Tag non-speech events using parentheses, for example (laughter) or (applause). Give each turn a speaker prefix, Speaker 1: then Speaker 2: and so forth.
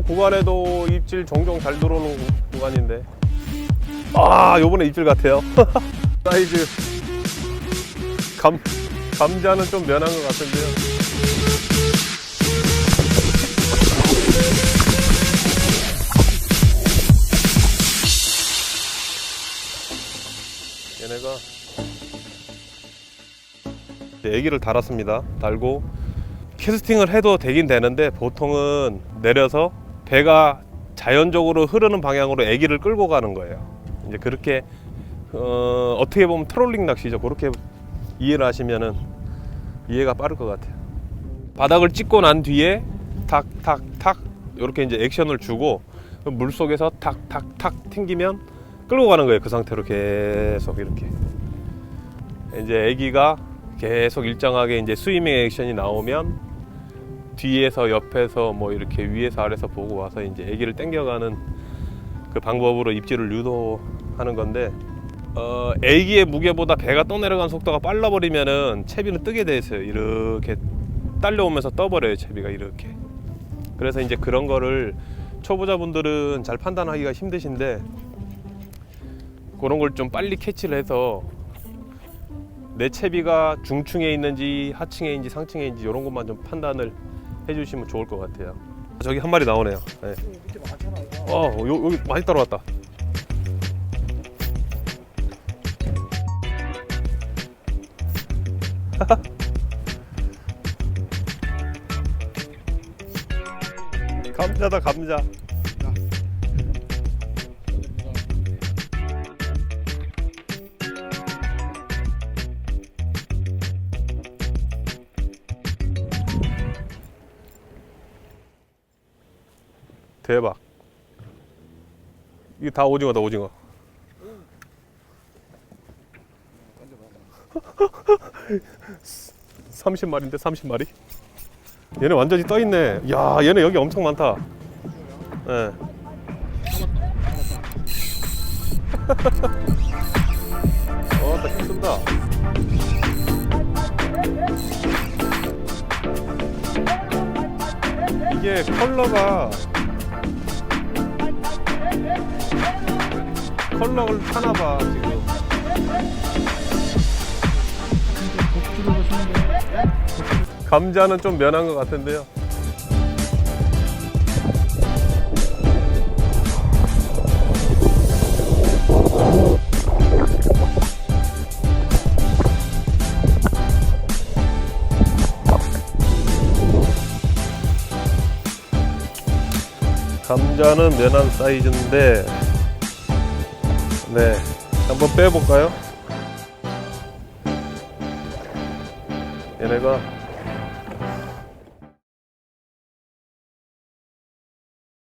Speaker 1: 구간에도 입질 종종 잘 들어오는 구간인데. 아 요번에 입질 같아요. (laughs) 사이즈. 감, 감자는 좀 면한 것 같은데요. 얘네가 이제 애기를 달았습니다. 달고 캐스팅을 해도 되긴 되는데 보통은 내려서 배가 자연적으로 흐르는 방향으로 애기를 끌고 가는 거예요. 이제 그렇게 어, 어떻게 보면 트롤링 낚시죠. 그렇게 이해를 하시면은 이해가 빠를 것 같아요. 바닥을 찍고 난 뒤에 탁탁탁 이렇게 이제 액션을 주고 물 속에서 탁탁탁 튕기면 끌고 가는 거예요. 그 상태로 계속 이렇게 이제 애기가 계속 일정하게 이제 스위밍 액션이 나오면 뒤에서 옆에서 뭐 이렇게 위에서 아래서 보고 와서 이제 애기를 당겨가는 그 방법으로 입질을 유도하는 건데 어 애기의 무게보다 배가 떠내려간 속도가 빨라 버리면은 채비는 뜨게 돼 있어요. 이렇게 딸려오면서 떠버려요 채비가 이렇게. 그래서 이제 그런 거를 초보자분들은 잘 판단하기가 힘드신데 그런 걸 좀 빨리 캐치를 해서 내 채비가 중층에 있는지 하층에 있는지 상층에 있는지 이런 것만 좀 판단을 해주시면 좋을 것 같아요. 저기 한 마리 나오네요. 네. 어, 요, 여기 많이 따라왔다. (laughs) 감자다 감자. 대박. 이게 다 오징어다 오징어. (laughs) 삼십 마리인데 삼십 마리? 얘네 완전히 떠 있네. 야, 얘네 여기 엄청 많다. 예. (laughs) 어, 나 힘쓴다. 이게 컬러가 컬러를 타나 봐 지금. 감자는 좀 면한 것 같은데요. 감자는 면한 사이즈인데 네 한번 빼볼까요? 얘네가